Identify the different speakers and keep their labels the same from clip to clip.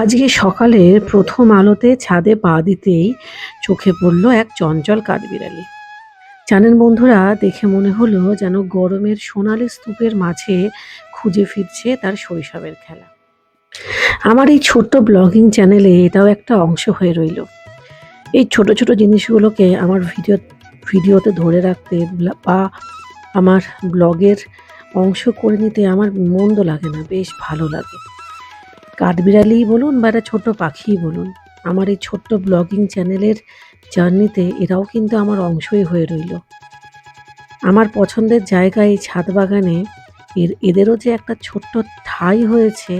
Speaker 1: আজকে সকালে প্রথম আলোতে ছাদে পা দিতেই চোখে পড়ল এক চঞ্চল কাঠবিড়ালি। জানেন বন্ধুরা, দেখে মনে হলো যেন গরমের সোনালি স্তূপের মাঝে খুঁজে ফিরছে তার শৈশবের খেলা। আমার এই ছোট্ট ব্লগিং চ্যানেলে এটাও একটা অংশ হয়ে রইল। এই ছোট ছোট জিনিসগুলোকে আমার ভিডিও, ভিডিওতে ধরে রাখতে বা আমার ব্লগের অংশ করে নিতে আমার মন্দ লাগে না, বেশ ভালো লাগে। কাঠবিড়ালিই বলুন বা একটা ছোট্ট পাখিই বলুন, আমার এই ছোট্ট ব্লগিং চ্যানেলের জার্নিতে এরাও কিন্তু আমার অংশই হয়ে রইল। আমার পছন্দের জায়গায় এই ছাদ বাগানে, এর, এদেরও যে একটা ছোট্ট ঠাই হয়েছে,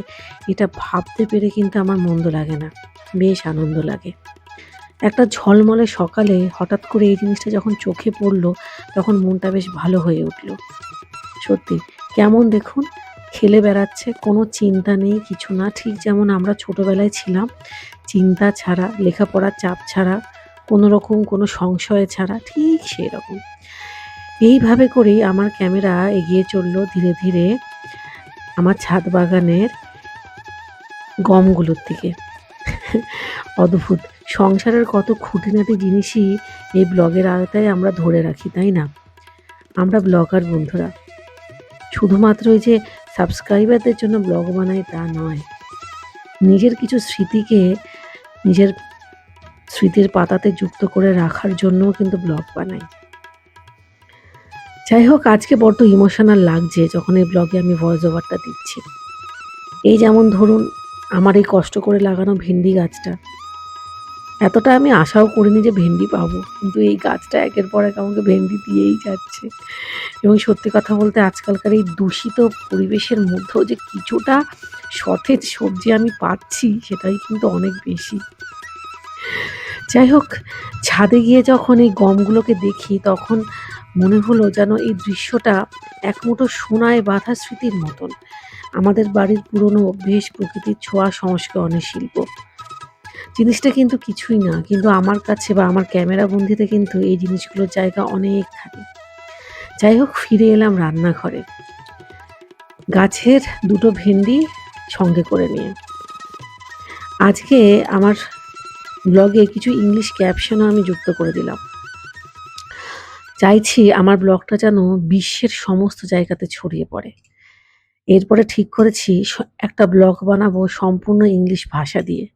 Speaker 1: এটা ভাবতে পেরে কিন্তু আমার মন্দ লাগে না, বেশ আনন্দ লাগে। একটা ঝলমলে সকালে হঠাৎ করে এই জিনিসটা যখন চোখে পড়ল, তখন মনটা বেশ ভালো হয়ে উঠল। সত্যি, কেমন দেখুন? খেলে বেড়াচ্ছে, কোনো চিন্তা নেই, কিছু না। ঠিক যেমন আমরা ছোটোবেলায় ছিলাম, চিন্তা ছাড়া, লেখাপড়ার চাপ ছাড়া, কোনো রকম কোনো সংশয় ছাড়া, ঠিক সেই রকম এইভাবে করেই আমার ক্যামেরা এগিয়ে চলল ধীরে ধীরে আমার ছাদ বাগানের গমগুলোর দিকে। অদ্ভুত। সংসারের কত খুঁটিনাটি জিনিসই এই ব্লগের আওতায় আমরা ধরে রাখি, তাই না? আমরা ব্লগার বন্ধুরা। শুধুমাত্র যে সাবস্ক্রাইবারদের জন্য ব্লগ বানাই তা নয়। নিজের কিছু স্মৃতিকে নিজের স্মৃতির পাতাতে যুক্ত করে রাখার জন্যও কিন্তু ব্লগ বানাই। যাই হোক, আজকে বড্ড ইমোশনাল লাগছে যখন এই ব্লগে আমি ভয়েস ওভারটা দিচ্ছি। এই যেমন ধরুন, আমার এই কষ্ট করে লাগানো ভেন্ডি গাছটা এতটা আমি আশাও করিনি যে ভেন্ডি পাবো। কিন্তু এই গাছটা একের পর এক আমাকে ভেন্ডি দিয়েই যাচ্ছে। এবং সত্যি কথা বলতে আজকালকার এই দূষিত পরিবেশের মধ্যেও যে কিছুটা সতেজ সবজি আমি পাচ্ছি, সেটাই কিন্তু অনেক বেশি। যাই হোক, ছাদে গিয়ে যখন এই গমগুলোকে দেখি, তখন মনে হলো যেন এই দৃশ্যটা এক মুঠো সোনায় বাঁধা স্মৃতির মতন। আমাদের বাড়ির পুরনো অভ্যেস, প্রকৃতির ছোঁয়া, সংস্করণের শিল্প। জিনিসটা কিন্তু কিছুই না। কিন্তু আমার কাছে বা আমার ক্যামেরা বন্দিতে কিন্তু এই জিনিসগুলোর জায়গা অনেক অনেকখানি যাই হোক, ফিরে এলাম রান্নাঘরে। গাছের দুটো ভেন্ডি সঙ্গে করে নিয়ে। আজকে আমার ব্লগে কিছু ইংলিশ ক্যাপশনও আমি যুক্ত করে দিলাম। চাইছি আমার ব্লগটা যেন বিশ্বের সমস্ত জায়গাতে ছড়িয়ে পড়ে। এরপরে ঠিক করেছি একটা ব্লগ বানাবো সম্পূর্ণ ইংলিশ ভাষা দিয়ে।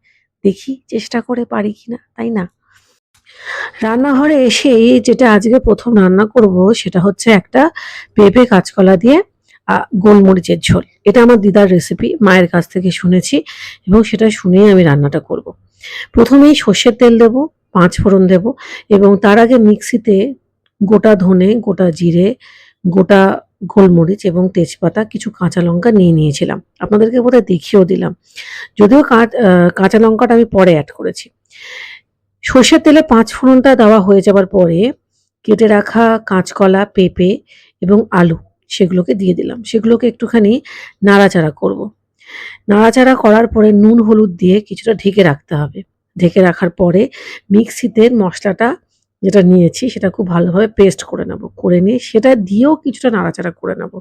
Speaker 1: দেখি চেষ্টা করে পারি কিনা, তাই না রান্নাঘরে এসে যেটা আজকে প্রথম রান্না করব সেটা হচ্ছে একটা পেঁপে কাঁচকলা দিয়ে গোলমরিচের ঝোল এটা আমার দিদার রেসিপি মায়ের কাছ থেকে শুনেছি এবং সেটা শুনেই আমি রান্নাটা করব। প্রথমেই সর্ষের তেল দেব, পাঁচ ফোড়ন দেব এবং তার আগে মিক্সিতে গোটা ধনে, গোটা জিরে, গোটা গোলমরিচ এবং তেজপাতা, কিছু কাঁচা লঙ্কা নিয়ে নিয়েছিলাম। আপনাদেরকে বোধহয় দেখিয়েও দিলাম। যদিও কাঁচ- লঙ্কাটা আমি পরে অ্যাড করেছি। সর্ষের তেলে পাঁচ ফোড়নটা দেওয়া হয়ে যাবার পরে কেটে রাখা কাঁচকলা, পেঁপে এবং আলু সেগুলোকে দিয়ে দিলাম। সেগুলোকে একটুখানি নাড়াচাড়া করব। নাড়াচাড়া করার পরে নুন, হলুদ দিয়ে কিছুটা ঢেকে রাখতে হবে। ঢেকে রাখার পরে মিক্সিতে মশলাটা যেটা নিয়েছি সেটা খুব ভালোভাবে পেস্ট করে নেব। করে নিয়ে সেটা দিয়েও কিছুটা নাড়াচাড়া করে নেব।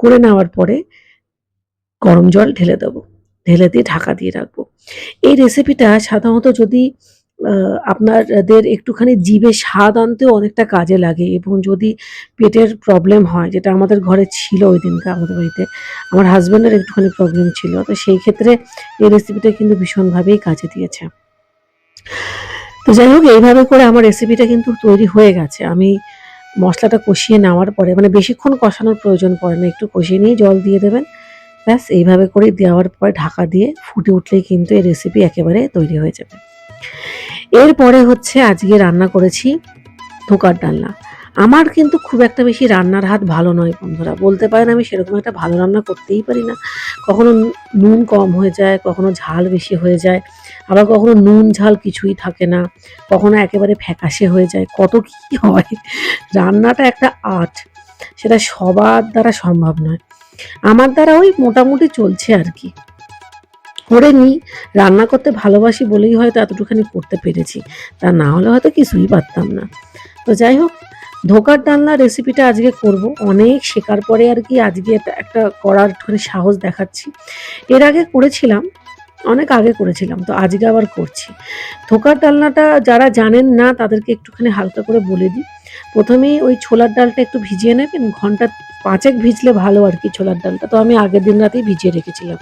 Speaker 1: করে নেওয়ার পরে গরম জল ঢেলে দেবো। ঢেলে দিয়ে ঢাকা দিয়ে রাখব। এই রেসিপিটা সাধারণত যদি আপনাদের একটুখানি জিভে স্বাদ আনতেও অনেকটা কাজে লাগে এবং যদি পেটের প্রবলেম হয়, যেটা আমাদের ঘরে ছিল ওই দিনকে আমাদের বাড়িতে, আমার হাজব্যান্ডের একটুখানি প্রবলেম ছিল, তো সেই ক্ষেত্রে এই রেসিপিটা কিন্তু ভীষণভাবেই কাজে দিয়েছে। তো যাই হোক, এইভাবে করে আমার রেসিপিটা কিন্তু তৈরি হয়ে গেছে। আমি মশলাটা কষিয়ে নেওয়ার পরে মানে বেশিক্ষণ কষানোর প্রয়োজন পড়ে না, একটু কষিয়ে নিয়ে জল দিয়ে দেবেন। ব্যাস, এইভাবে করে দেওয়ার পরে ঢাকা দিয়ে ফুটে উঠলেই কিন্তু এই রেসিপি একেবারে তৈরি হয়ে যাবে। এরপরে হচ্ছে আজকে রান্না করেছি ধোকার ডালনা। আমার কিন্তু খুব একটা বেশি রান্নার হাত ভালো নয়, বন্ধুরা। বলতে পারেন আমি সেরকম একটা ভালো রান্না করতেই পারি না। কখনো নুন কম হয়ে যায়, কখনো ঝাল বেশি হয়ে যায়, আবার কখনো নুন ঝাল কিছুই থাকে না। কখনো একেবারে ফ্যাকাশে হয়ে যায়, কত কি হয়? রান্নাটা একটা আর্ট, সেটা সবার দ্বারা সম্ভব নয়। আমার দ্বারা ওই মোটামুটি চলছে আর কি। করে নিই, রান্না করতে ভালোবাসি বলেই হয়তো এতটুখানি করতে পেরেছি, তা না হলে হয়তো কিছুই পারতাম না। তো যাই হোক ধোকার ডালনা রেসিপিটা আজকে করব। অনেক শেখার পরে আর কি আজকে এটা একটা করার একটুখানি সাহস দেখাচ্ছি। এর আগে করেছিলাম, অনেক আগে করেছিলাম, তো আজকে আবার করছি। ধোকার ডালনাটা যারা জানেন না, তাদেরকে একটুখানি হালকা করে বলে দিই। প্রথমেই ওই ছোলার ডালটা একটু ভিজিয়ে নেবেন, ঘণ্টা পাঁচেক ভিজলে ভালো আর কি ছোলার ডালটা। তো আমি আগের দিন রাতেই ভিজিয়ে রেখেছিলাম।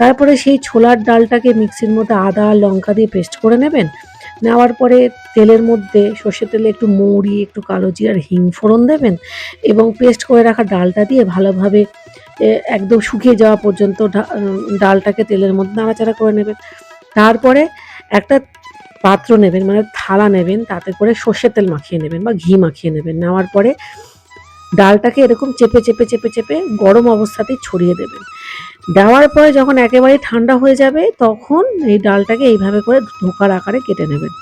Speaker 1: তারপরে সেই ছোলার ডালটাকে মিক্সির মধ্যে আদা, লঙ্কা দিয়ে পেস্ট করে নেবেন। নেওয়ার পরে তেলের মধ্যে সর্ষের তেলে একটু মৌরি, একটু কালো জিরার হিং ফোড়ন দেবেন এবং পেস্ট করে রাখা ডালটা দিয়ে ভালোভাবে একদম শুকিয়ে যাওয়া পর্যন্ত ডালটাকে তেলের মধ্যে নাড়াচাড়া করে নেবেন। তারপরে একটা পাত্র নেবেন মানে থালা নেবেন, তাতে করে সর্ষের তেল মাখিয়ে নেবেন বা ঘি মাখিয়ে নেবেন। নেওয়ার পরে ডালটাকে এরকম চেপে চেপে চেপে চেপে গরম অবস্থাতেই ছড়িয়ে দেবেন। দেওয়ার পরে যখন একেবারে ঠান্ডা হয়ে যাবে, তখন এই ডালটাকে এইভাবে করে ধোকার আকারে কেটে নেবেন।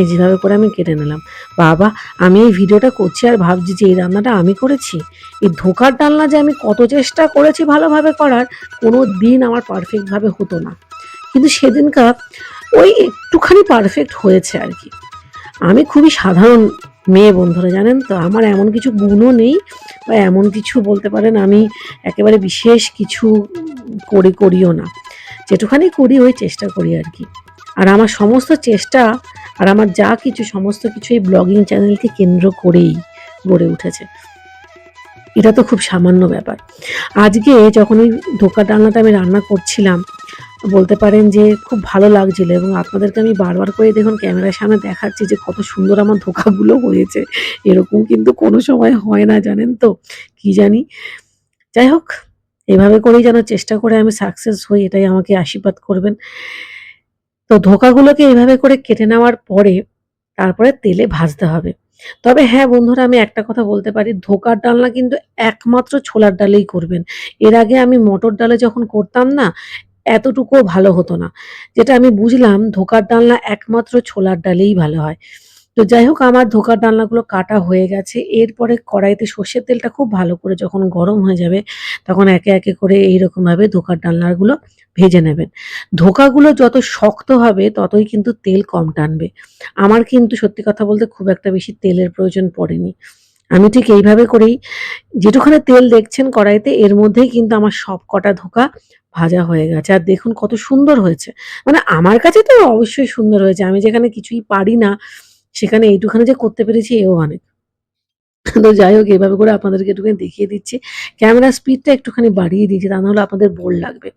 Speaker 1: এই যেভাবে করে আমি কেটে নিলাম। বাবা, আমি এই ভিডিওটা করছি আর ভাবছি যে এই রান্নাটা আমি করেছি। এই ধোকার ডালনা যে আমি কত চেষ্টা করেছি ভালোভাবে করার, কোনো দিন আমার পারফেক্টভাবে হতো না। কিন্তু সেদিনকার ওই একটুখানি পারফেক্ট হয়েছে আর কি। আমি খুবই সাধারণ মেয়ে বন্ধুরা, জানেন তো? আমার এমন কিছু গুণও নেই বা এমন কিছু বলতে পারেন আমি একেবারে বিশেষ কিছু করি, করিও না। যেটুখানি করি ওই চেষ্টা করি আর কি। আর আমার সমস্ত চেষ্টা আর আমার যা কিছু, সমস্ত কিছু এই ব্লগিং চ্যানেলকে কেন্দ্র করেই গড়ে উঠেছে। এটা তো খুব সামান্য ব্যাপার। আজকে যখন ওই ধোকা ডালনাটা আমি রান্না করছিলাম বলতে পারেন যে খুব ভালো লাগছিল এবং আপনাদেরকে আমি বারবার করে দেখুন ক্যামেরার সামনে দেখাচ্ছি যে কত সুন্দর আমার ধোকাগুলো হয়েছে। এরকম কিন্তু কোনো সময় হয় না, জানেন তো? কি জানি? যাই হোক, এভাবে করেই যেন চেষ্টা করে আমি সাকসেস হই, এটাই আমাকে আশীর্বাদ করবেন। তো ধোকাগুলোকে এইভাবে করে কেটে নেওয়ার পরে তারপরে তেলে ভাজতে হবে। তবে হ্যাঁ বন্ধুরা, আমি একটা কথা বলতে পারি, ধোকার ডালনা কিন্তু একমাত্র ছোলার ডালেই করবেন। এর আগে আমি মটর ডালে যখন করতাম না এতটুকুও ভালো হতো না। যেটা আমি বুঝলাম, ধোকার ডালনা একমাত্র ছোলার ডালেই ভালো হয়। তো যাই হোক, আমার ধোকার ডালনাগুলো কাটা হয়ে গেছে। এরপরে কড়াইতে সর্ষের তেলটা খুব ভালো করে যখন গরম হয়ে যাবে, তখন একে একে করে এইরকমভাবে ধোকার ডালনাগুলো ভেজে নেবেন। ধোকাগুলো যত শক্ত হবে, ততই কিন্তু তেল কম টানবে। আমার কিন্তু সত্যি কথা বলতে খুব একটা বেশি তেলের প্রয়োজন পড়েনি। আমি ঠিক এইভাবে করেই যেটুখানে তেল দেখছেন কড়াইতে, এর মধ্যেই কিন্তু আমার সব কটা ধোকা ভাজা হয়ে গেছে। আর দেখুন কত সুন্দর হয়েছে। মানে আমার কাছে তো অবশ্যই সুন্দর হয়েছে। আমি যেখানে কিছুই পারি না, সেখানে এইটুখানি যে করতে পেরেছি, এও অনেক। তো যাই হোক এইভাবে করে আপনাদেরকে একটুখানি দেখিয়ে দিচ্ছি। ক্যামেরা স্পিডটা একটুখানি বাড়িয়ে দিয়েছি, তা নাহলে আপনাদের বোর লাগবে।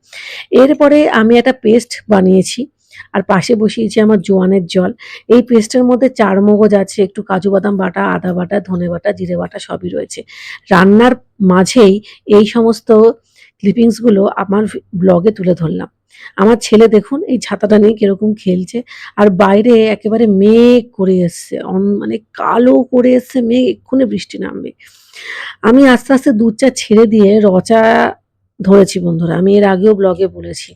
Speaker 1: এরপরে আমি একটা পেস্ট বানিয়েছি। আর পাশে বসিয়েছি আমার জোয়ানের জল। এই পেস্টের মধ্যে চার মগজ আছে, একটু কাজু বাদাম বাটা, আদা বাটা, ধনে বাটা, জিরে বাটা সবই রয়েছে। রান্নার মাঝেই এই সমস্ত ক্লিপিংসগুলো আমার ব্লগে তুলে ধরলাম। আমার ছেলে দেখুন, এই ছাতাটা নিয়ে কীরকম খেলছে, আর বাইরে একেবারে মেঘ করে এসছে মানে কালো করে এসছে, মেঘ, এক্ষুনি বৃষ্টি নামবে। আমি আস্তে আস্তে দুধ চা ছেড়ে দিয়ে রচা ধরেছি বন্ধুরা, আমি এর আগেও ব্লগে বলেছি।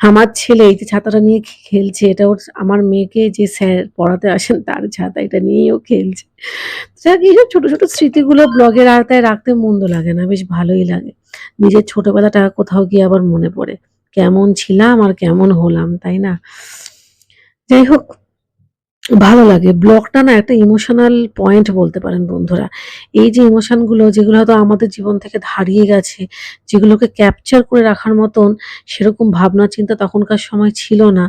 Speaker 1: আমার ছেলে এই যে ছাতাটা নিয়ে খেলছে, এটা ওর আমার মেয়েকে যে স্যার পড়াতে আসেন তার ছাতা এটা নিয়েই ও খেলছে। যাক, এইসব ছোট ছোট স্মৃতিগুলো ব্লগের আওতায় রাখতে মন্দ লাগে না, বেশ ভালোই লাগে। নিজের ছোটবেলাটা কোথাও গিয়ে আবার মনে পড়ে। কেমন ছিলাম আর কেমন হলাম, তাই না? যাই হোক ভালো লাগে। ব্লগটা না একটা ইমোশনাল পয়েন্ট বলতে পারেন বন্ধুরা। এই যে ইমোশনগুলো যেগুলো হয়তো আমাদের জীবন থেকে হারিয়ে গেছে, যেগুলোকে ক্যাপচার করে রাখার মতন সেরকম ভাবনা চিন্তা তখনকার সময় ছিল না।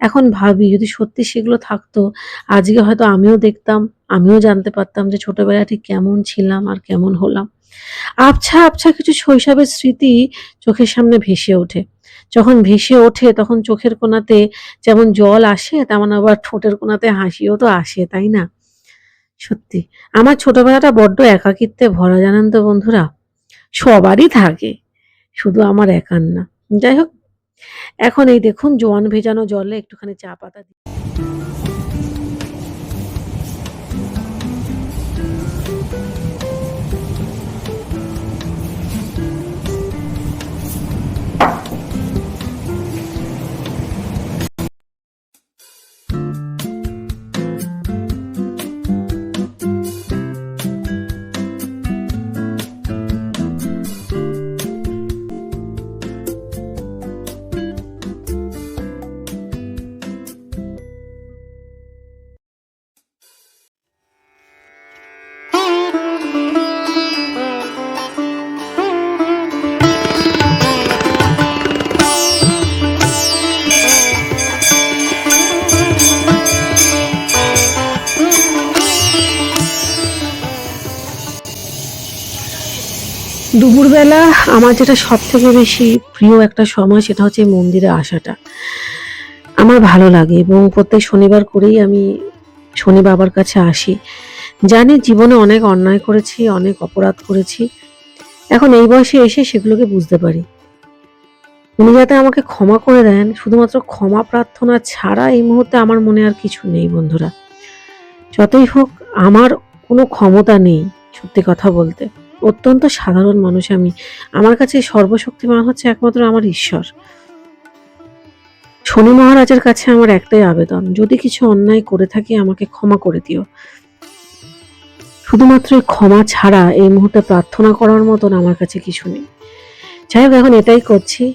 Speaker 1: এখন ভাবি, যদি সত্যি সেগুলো থাকতো, আজকে হয়তো আমিও দেখতাম, আমিও জানতে পারতাম যে ছোটবেলায় ঠিক কেমন ছিলাম আর কেমন হলাম। আবছা আবছা কিছু শৈশবের স্মৃতি চোখের সামনে ভেসে ওঠে। যখন ভেসে ওঠে, তখন চোখের কোনাতে যেমন জল আসে, তেমন আবার ঠোঁটের কোনাতে হাসিও তো আসে, তাই না? সত্যি। আমার ছোটবেলাটা বড্ড একাকিত্বে ভরা, জানান তো বন্ধুরা? সবারই থাকে, শুধু আমার একার না। যাই হোক, এখন এই দেখুন, জোয়ান ভেজানো জলে একটুখানি চা পাতা দিয়ে দুপুরবেলা আমার যেটা সব থেকে বেশি প্রিয় একটা সময় সেটা হচ্ছে মন্দিরে আসাটা। আমার ভালো লাগে এবং প্রত্যেক শনিবার করেই আমি শনি বাবার কাছে আসি। জানি জীবনে অনেক অন্যায় করেছি, অনেক অপরাধ করেছি। এখন এই বয়সে এসে সেগুলোকে বুঝতে পারি। উনি যাতে আমাকে ক্ষমা করে দেন, শুধুমাত্র ক্ষমা প্রার্থনা ছাড়া এই মুহূর্তে আমার মনে আর কিছু নেই বন্ধুরা। যতই হোক, আমার কোনো ক্ষমতা নেই সত্যি কথা বলতে। অত্যন্ত সাধারণ মানুষ আমি। আমার কাছে সর্বশক্তিমান হচ্ছে একমাত্র আমার ঈশ্বর। শনি মহারাজের কাছে আমার একটাই আবেদন, যদি কিছু অন্যায় করে থাকি আমাকে ক্ষমা করে দিও। শুধুমাত্র ক্ষমা ছাড়া এই মুহূর্তে প্রার্থনা করার মতন আমার কাছে কিছু নেই। যাই হোক, এখন এটাই করছি।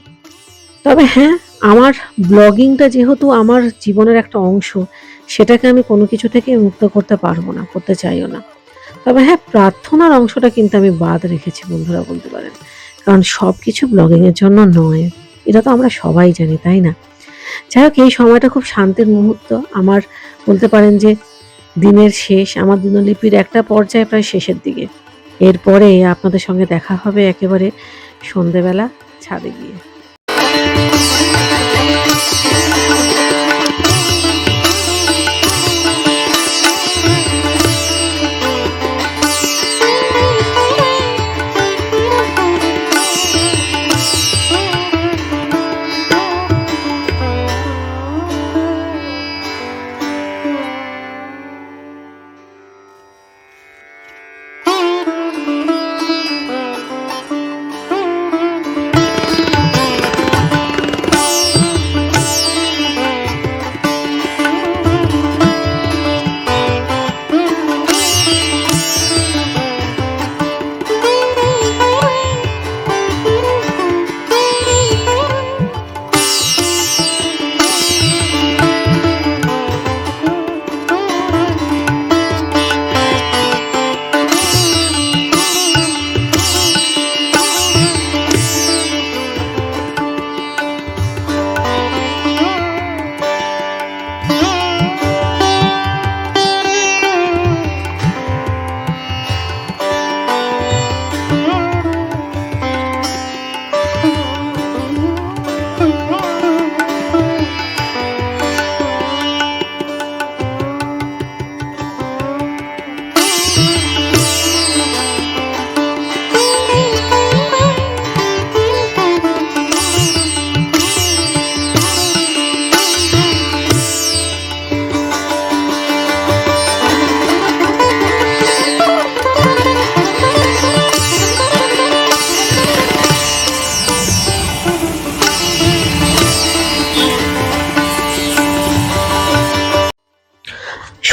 Speaker 1: তবে হ্যাঁ আমার ব্লগিংটা যেহেতু আমার জীবনের একটা অংশ, সেটাকে আমি কোনো কিছু থেকে মুক্ত করতে পারব না, করতে চাইও না। তবে হ্যাঁ প্রার্থনার অংশটা কিন্তু আমি বাদ রেখেছি, বন্ধুরা বলতে পারেন। কারণ সব কিছু ব্লগিংয়ের জন্য নয়। এটা তো আমরা সবাই জানি, তাই না? যাই হোক, এই সময়টা খুব শান্তির মুহূর্ত। আমার বলতে পারেন যে, দিনের শেষ, আমার দিনলিপির একটা পর্যায়ে প্রায় শেষের দিকে। এরপরে আপনাদের সঙ্গে দেখা হবে একেবারে সন্ধেবেলা ছাদে গিয়ে।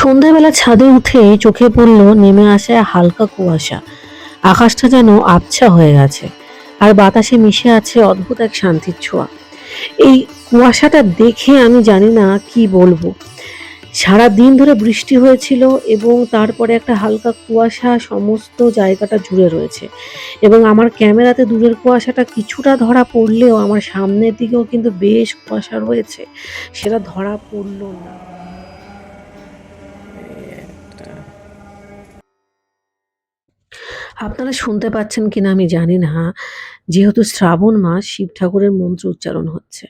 Speaker 1: সন্ধ্যাবেলা ছাদে উঠে চোখে পড়ল নেমে আসে হালকা কুয়াশা। আকাশটা যেন আবছা হয়ে গেছে, আর বাতাসে মিশে আছে অদ্ভুত এক শান্তির ছোঁয়া। এই কুয়াশাটা দেখে আমি জানি না কি বলব। সারা দিন ধরে বৃষ্টি হয়েছিল এবং তারপরে একটা হালকা কুয়াশা সমস্ত জায়গাটা জুড়ে রয়েছে। এবং আমার ক্যামেরাতে দূরের কুয়াশাটা কিছুটা ধরা পড়লেও আমার সামনের দিকেও কিন্তু বেশ কুয়াশা রয়েছে, সেটা ধরা পড়ল না। আপনারা শুনতে পাচ্ছেন কিনা আমি জানি না। যেহেতু শ্রাবণ মাস, শিব ঠাকুরের মন্ত্র উচ্চারণ হচ্ছে।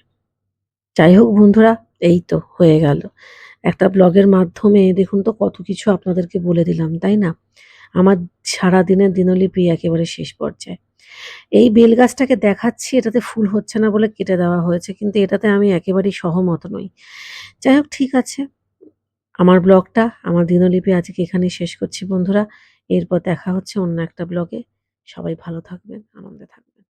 Speaker 1: যাই হোক বন্ধুরা, এই তো হয়ে গেল। একটা ব্লগের মাধ্যমে দেখুন তো কত কিছু আপনাদেরকে বলে দিলাম, তাই না? আমার সারা দিনের দিনলিপি একেবারে শেষ পর্যায়ে। এই বেল গাছটাকে দেখাচ্ছি, এটাতে ফুল হচ্ছে না বলে কেটে দেওয়া হয়েছে, কিন্তু এটাতে আমি একেবারেই সহমত নই। যাই হোক, ঠিক আছে। আমার ব্লগটা, আমার দিনলিপি আজকে এখানেই শেষ করছি বন্ধুরা। এরপর দেখা হচ্ছে অন্য একটা ব্লগে। সবাই ভালো থাকবেন আনন্দে থাকবেন।